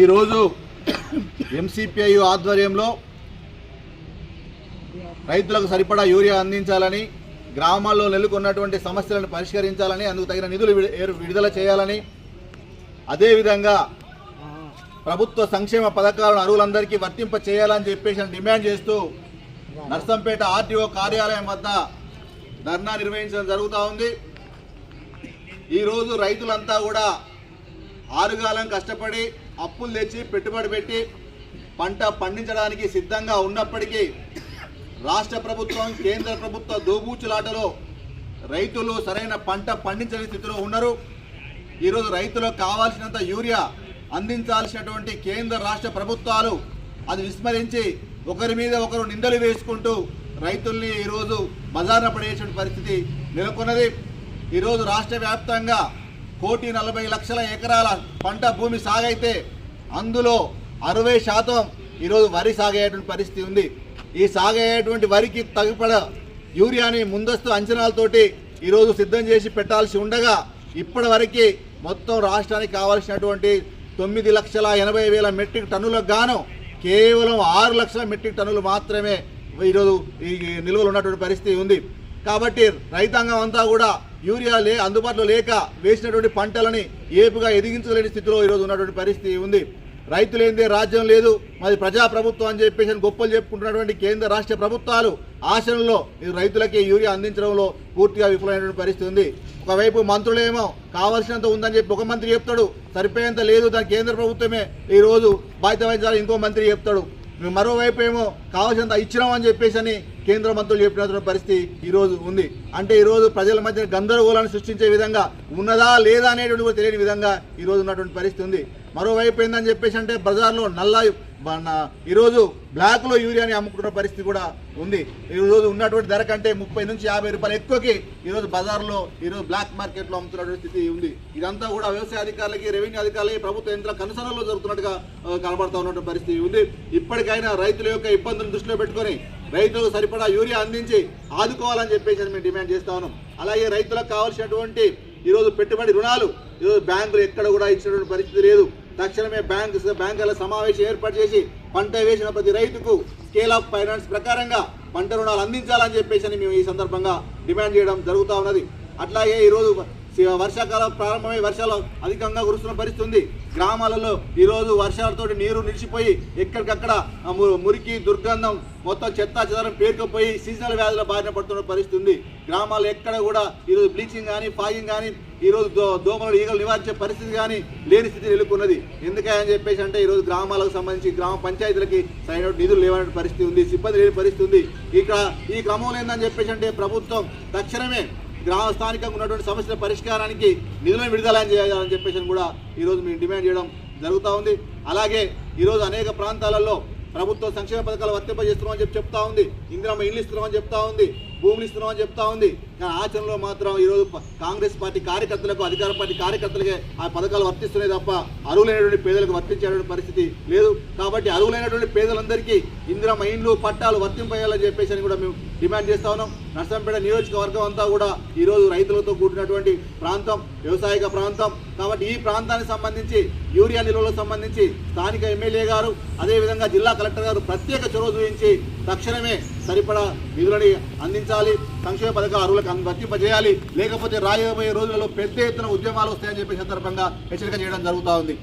ఈరోజు ఎంసీపీఐ ఆధ్వర్యంలో రైతులకు సరిపడా యూరియా అందించాలని గ్రామాల్లో నెలకొన్నటువంటి సమస్యలను పరిష్కరించాలని అందుకు తగిన నిధులు విడు- విడుదల చేయాలని అదేవిధంగా ప్రభుత్వ సంక్షేమ పథకాలను అరువులందరికీ వర్తింప చేయాలని చెప్పేసి డిమాండ్ చేస్తూ నర్సంపేట ఆర్టీఓ కార్యాలయం వద్ద ధర్నా నిర్వహించడం జరుగుతూ ఉంది. ఈరోజు రైతులంతా కూడా ఆరుగాలం కష్టపడి అప్పులు తెచ్చి పెట్టుబడి పెట్టి పంట పండించడానికి సిద్ధంగా ఉన్నప్పటికీ రాష్ట్ర ప్రభుత్వం కేంద్ర ప్రభుత్వ దోబూచులాటలో రైతులు సరైన పంట పండించని స్థితిలో ఉన్నారు. ఈరోజు రైతులకు కావాల్సినంత యూరియా అందించాల్సినటువంటి కేంద్ర రాష్ట్ర ప్రభుత్వాలు అది విస్మరించి ఒకరి మీద ఒకరు నిందలు వేసుకుంటూ రైతుల్ని ఈరోజు బజార్న పడేసిన పరిస్థితి నెలకొన్నది. ఈరోజు రాష్ట్ర వ్యాప్తంగా కోటి నలభై లక్షల ఎకరాల పంట భూమి సాగైతే అందులో అరవై శాతం ఈరోజు వరి సాగేటువంటి పరిస్థితి ఉంది. ఈ సాగేటువంటి వరికి తగిపడ యూరియాని ముందస్తు అంచనాలతోటి ఈరోజు సిద్ధం చేసి పెట్టాల్సి ఉండగా ఇప్పటి వరకు మొత్తం రాష్ట్రానికి కావాల్సినటువంటి తొమ్మిది లక్షల ఎనభై వేల మెట్రిక్ టన్నులకు గాను కేవలం ఆరు లక్షల మెట్రిక్ టన్నులు మాత్రమే ఈరోజు ఈ నిల్వలు ఉన్నటువంటి పరిస్థితి ఉంది. కాబట్టి రైతాంగం అంతా కూడా యూరియా లే అందుబాటులో లేక వేసినటువంటి పంటలని ఏపుగా ఎదిగించలేని స్థితిలో ఈరోజు ఉన్నటువంటి పరిస్థితి ఉంది. రైతులేందే రాజ్యం లేదు మరి ప్రజాప్రభుత్వం అని చెప్పేసి గొప్పలు చెప్పుకుంటున్నటువంటి కేంద్ర రాష్ట్ర ప్రభుత్వాలు ఆశనలో రైతులకే రైతులకి యూరియా అందించడంలో పూర్తిగా విఫలమైనటువంటి పరిస్థితి ఉంది. ఒకవైపు మంత్రులేమో కావాల్సినంత ఉందని చెప్పి ఒక మంత్రి చెప్తాడు సరిపోయేంత లేదు దాని కేంద్ర ప్రభుత్వమే ఈ రోజు బాధ్యత వహించాలని ఇంకో మంత్రి చెప్తాడు. మరోవైపు ఏమో కావాల్సినంత ఇచ్చినామని చెప్పేసి అని కేంద్ర మంత్రులు చెప్పినటువంటి పరిస్థితి ఈరోజు ఉంది. అంటే ఈరోజు ప్రజల మధ్య గందరగోళాన్ని సృష్టించే విధంగా ఉన్నదా లేదా అనేటువంటి కూడా తెలియని విధంగా ఈరోజు ఉన్నటువంటి పరిస్థితి ఉంది. మరోవైపు ఏందని చెప్పేసి అంటే బజార్లో నల్ల మన ఈరోజు బ్లాక్లో యూరియాని అమ్ముకుంటున్న పరిస్థితి కూడా ఉంది. ఈరోజు ఉన్నటువంటి ధర కంటే ముప్పై నుంచి యాభై రూపాయలు ఎక్కువకి ఈరోజు బజార్లో ఈరోజు బ్లాక్ మార్కెట్లో అమ్ముతున్నటువంటి స్థితి ఉంది. ఇదంతా కూడా వ్యవసాయ అధికారులకి రెవెన్యూ అధికారులకి ప్రభుత్వ యంత్రాల కనుసరణలో జరుగుతున్నట్టుగా కనబడతా ఉన్నటువంటి పరిస్థితి ఉంది. ఇప్పటికైనా రైతుల యొక్క ఇబ్బందులను దృష్టిలో పెట్టుకొని రైతులకు సరిపడా యూరియా అందించి ఆదుకోవాలని చెప్పేసి మేము డిమాండ్ చేస్తా ఉన్నాం. అలాగే రైతులకు కావాల్సినటువంటి ఈరోజు పెట్టుబడి రుణాలు ఈరోజు బ్యాంకులు ఎక్కడ కూడా ఇచ్చినటువంటి పరిస్థితి లేదు. తక్షణమే బ్యాంకు బ్యాంకుల సమావేశం ఏర్పాటు చేసి పంట వేసిన ప్రతి రైతుకు స్కేల్ ఆఫ్ ఫైనాన్స్ ప్రకారంగా పంట రుణాలు అందించాలని చెప్పేసి అని మేము ఈ సందర్భంగా డిమాండ్ చేయడం జరుగుతూ ఉన్నది. అట్లాగే ఈరోజు వర్షాకాలం ప్రారంభమై వర్షాలు అధికంగా కురుస్తున్న పరిస్థితి ఉంది. గ్రామాలలో ఈరోజు వర్షాలతో నీరు నిలిచిపోయి ఎక్కడికక్కడ ము- మురికి దుర్గంధం మొత్తం చెత్త చెదరం పేరుకుపోయి సీజనల్ వ్యాధుల బారిన పడుతున్న పరిస్థితి ఉంది. గ్రామాలు ఎక్కడ కూడా ఈరోజు బ్లీచింగ్ కానీ ఫాగింగ్ కానీ ఈరోజు దో దోమలు ఈగలు నివారించే పరిస్థితి కానీ లేని స్థితి నెలకొన్నది. ఎందుకని చెప్పేసి అంటే ఈరోజు గ్రామాలకు సంబంధించి గ్రామ పంచాయతీలకి సరైన నిధులు లేవనే పరిస్థితి ఉంది సిబ్బంది లేని పరిస్థితి ఉంది. ఇక్కడ ఈ క్రమంలో ఏందని చెప్పేసి అంటే ప్రభుత్వం తక్షణమే గ్రామ స్థానికంగా ఉన్నటువంటి సమస్యల పరిష్కారానికి నిధులను విడుదల చేయాలని చెప్పేసి కూడా ఈరోజు మేము డిమాండ్ చేయడం జరుగుతూ ఉంది. అలాగే ఈరోజు అనేక ప్రాంతాలలో ప్రభుత్వ సంక్షేమ పథకాలు వర్తింపజేస్తున్నామని చెప్పి చెప్తా ఉంది. ఇందిరమ్మ ఇల్లు ఇస్తున్నామని చెప్తా ఉంది. భూములు ఇస్తున్నామని చెప్తా ఉంది. కానీ ఆచరణలో మాత్రం ఈరోజు కాంగ్రెస్ పార్టీ కార్యకర్తలకు అధికార పార్టీ కార్యకర్తలకే ఆ పథకాలు వర్తిస్తున్నాయి తప్ప అరువులైనటువంటి పేదలకు వర్తించేటువంటి పరిస్థితి లేదు. కాబట్టి అరువులైనటువంటి పేదలందరికీ ఇందిరా ఇండ్లు పట్టాలు వర్తింపేయాలని చెప్పేసి అని కూడా మేము డిమాండ్ చేస్తా ఉన్నాం. నర్సంపేట నియోజకవర్గం అంతా కూడా ఈరోజు రైతులతో కూడినటువంటి ప్రాంతం వ్యవసాయక ప్రాంతం. కాబట్టి ఈ ప్రాంతానికి సంబంధించి యూరియా నిల్వలకు సంబంధించి స్థానిక ఎమ్మెల్యే గారు అదేవిధంగా జిల్లా కలెక్టర్ గారు ప్రత్యేక చొరవ చూపించి తక్షణమే సరిపడా నిధులని అందించాలి. సంక్షేమ పథకాలు అర్హులకు వర్తింపజేయాలి. లేకపోతే రాబోయే రోజులలో పెద్ద ఎత్తున ఉద్యమాలు వస్తాయని చెప్పే సందర్భంగా హెచ్చరిక చేయడం జరుగుతూ ఉంది.